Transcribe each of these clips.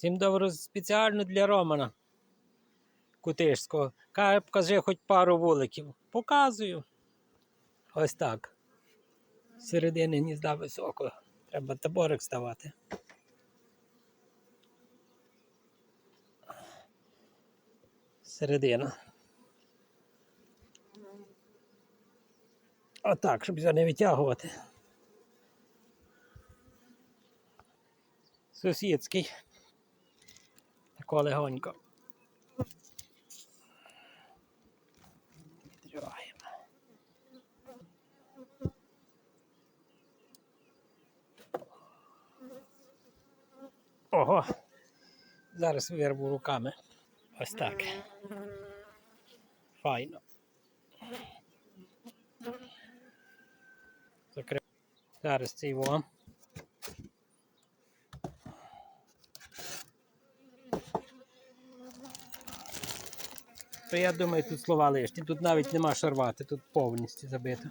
Всім добре спеціально для Романа Кутишського. Каже, покажи хоч пару вуликів. Показую. Ось так. З Середини гнізда високо. Треба таборик ставати. Середина. Отак, щоб його не витягувати. Сусідський. Тако легонько. Ого. Зараз вирву руками. Ось так. Файно. Закрив. Зараз цей во. То я думаю, тут слова лишні. Тут навіть нема що рвати, тут повністю забито.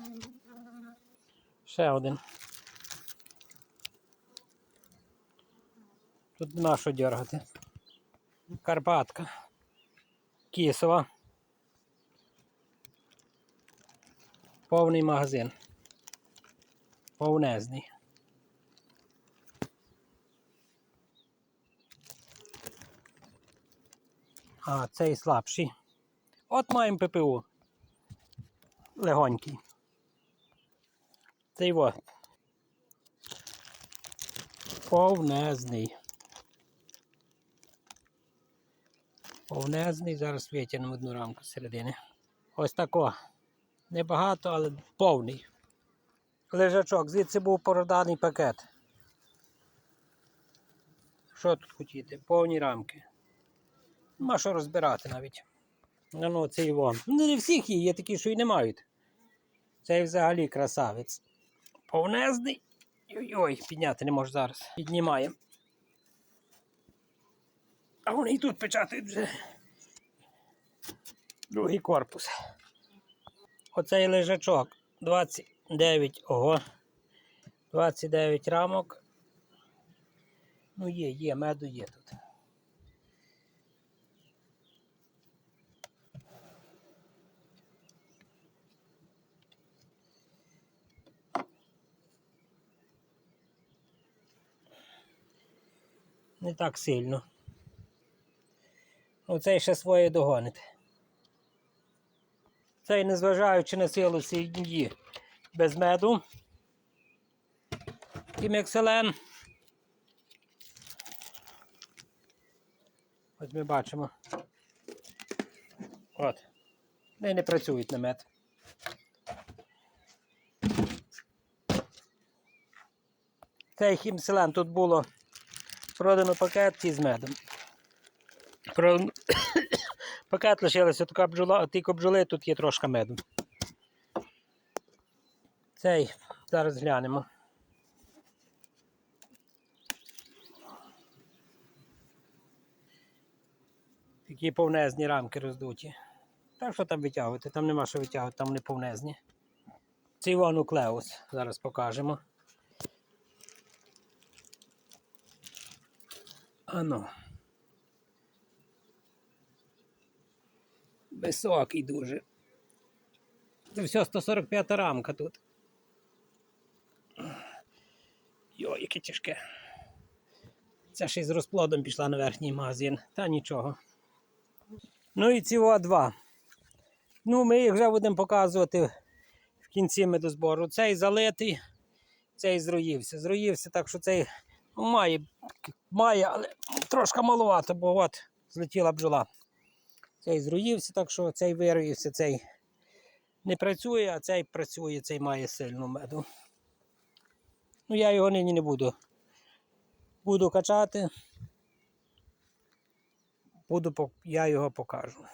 Ще один. Тут нема що дергати. Карпатка. Кісова. Повний магазин. Повнезний. А, цей слабший. От маємо ППУ. Легонький. Цей во. Повнезний. Повнезний. Зараз витягнемо одну рамку середини. Ось тако. Небагато, але повний. Лежачок, звідси був проданий пакет. Що тут хотіти? Повні рамки. Нема що розбирати навіть. Ну, ну це його. Ну, не всіх є, є такі, що й не мають. Цей взагалі красавець. Повнезний. Ой-ой, підняти не можу зараз. Піднімаємо. А вони і тут печатають вже. Другий корпус. Оцей лежачок 29, ого. 29 рамок. Ну є, є, меду є тут. Не так сильно. Оцей ще своє догонить. Цей, незважаючи на силу сім'ї без меду. Кімекселен. Ось ми бачимо. От. Вони не працюють на мед. Цей хімселен тут було продано пакет із медом. Про... Пакет лишилася така бджола, а тільки бджоли тут є трошки меду. Цей зараз глянемо. Такі повнезні рамки роздуті. Так що там витягувати? Там нема що витягувати, там не повнезні. Це Іван Уклеус. Зараз покажемо. Ано. Високий дуже. Це все 145 рамка тут. Йо, яке тяжке. Це ще й з розплодом пішла на верхній магазин. Та нічого. Ну і ці два. Ну, ми їх вже будемо показувати в кінці медозбору. Цей залитий, цей зруївся. Зруївся, так що цей має, має, але трошки маловато, бо от злетіла бджола. Цей зруївся, так що цей вируївся, цей не працює, а цей працює, цей має сильну меду. Ну, я його нині не буду. Буду качати. Буду, я його покажу.